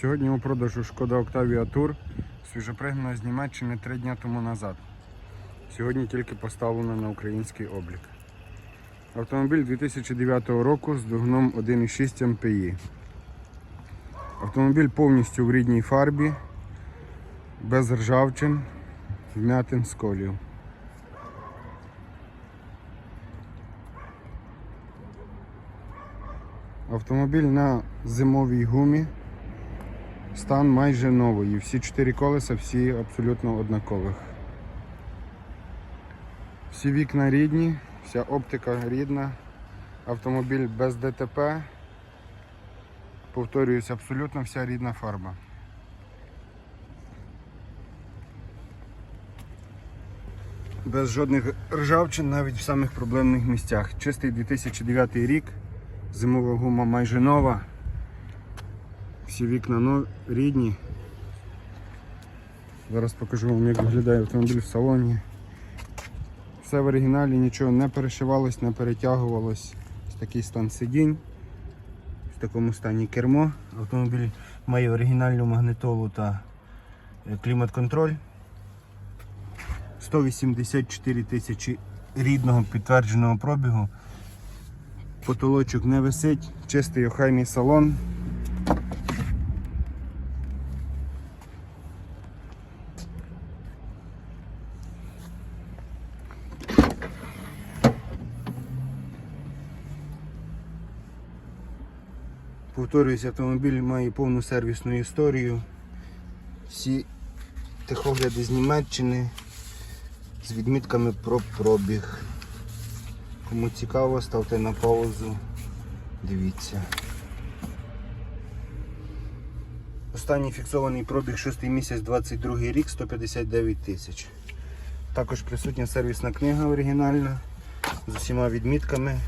Сьогодні у продажу шкода Octavia Tour свіжопригнана з Німеччини три дні тому назад. Сьогодні тільки поставлена на український облік. Автомобіль 2009 року з двигуном 1,6 МПІ. Автомобіль повністю в рідній фарбі, без ржавчин, вмятин сколів. Автомобіль на зимовій гумі. Стан майже новий. Всі чотири колеса, всі абсолютно однакових. Всі вікна рідні, вся оптика рідна. Автомобіль без ДТП. Повторююсь, абсолютно вся рідна фарба. Без жодних ржавчин навіть в самих проблемних місцях. Чистий 2009 рік, зимова гума майже нова. Всі вікна рідні. Зараз покажу вам, як виглядає автомобіль в салоні. Все в оригіналі, нічого не перешивалось, не перетягувалось. Ось такий стан сидінь. В такому стані кермо. Автомобіль має оригінальну магнитолу та е, клімат-контроль. 184 тисячі рідного підтвердженого пробігу. Потолочок не висить, чистий охайний салон. Повторююсь, автомобіль має повну сервісну історію. Всі тихогляди з Німеччини з відмітками про пробіг. Кому цікаво, ставте на паузу. Дивіться. Останній фіксований пробіг 6 місяць 22 рік 159 тисяч. Також присутня сервісна книга оригінальна з усіма відмітками.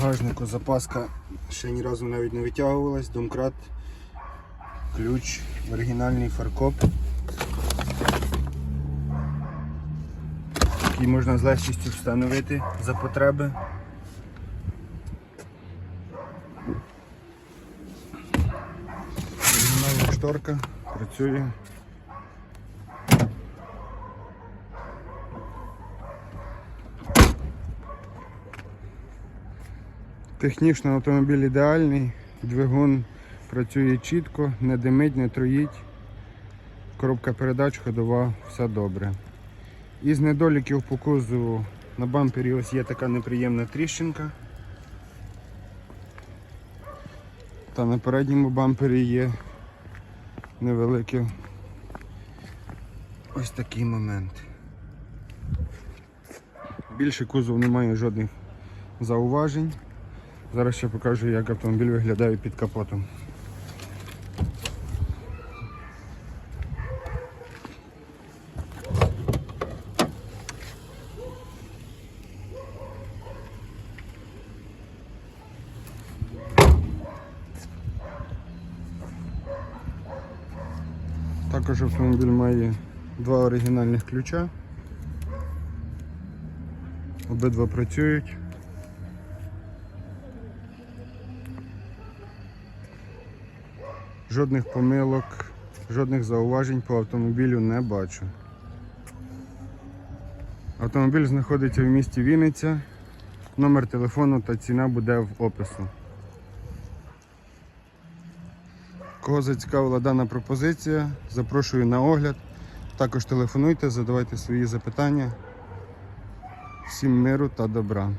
Багажнику запаска ще ні разу навіть не витягувалась, домкрат, ключ, оригінальний фаркоп. Який можна з легкістю встановити за потреби. Оригінальна шторка працює. Технічно автомобіль ідеальний, двигун працює чітко, не димить, не троїть. Коробка передач ходова, все добре. Із недоліків по кузову на бампері ось є така неприємна тріщинка. Та на передньому бампері є невеликий ось такий момент. Більше кузов не має жодних зауважень. Зараз ще покажу, як автомобіль виглядає під капотом. Також автомобіль має два оригінальних ключа. Обидва працюють. Жодних помилок, жодних зауважень по автомобілю не бачу. Автомобіль знаходиться в місті Вінниця. Номер телефону та ціна буде в опису. Кого зацікавила дана пропозиція, запрошую на огляд. Також телефонуйте, задавайте свої запитання. Всім миру та добра.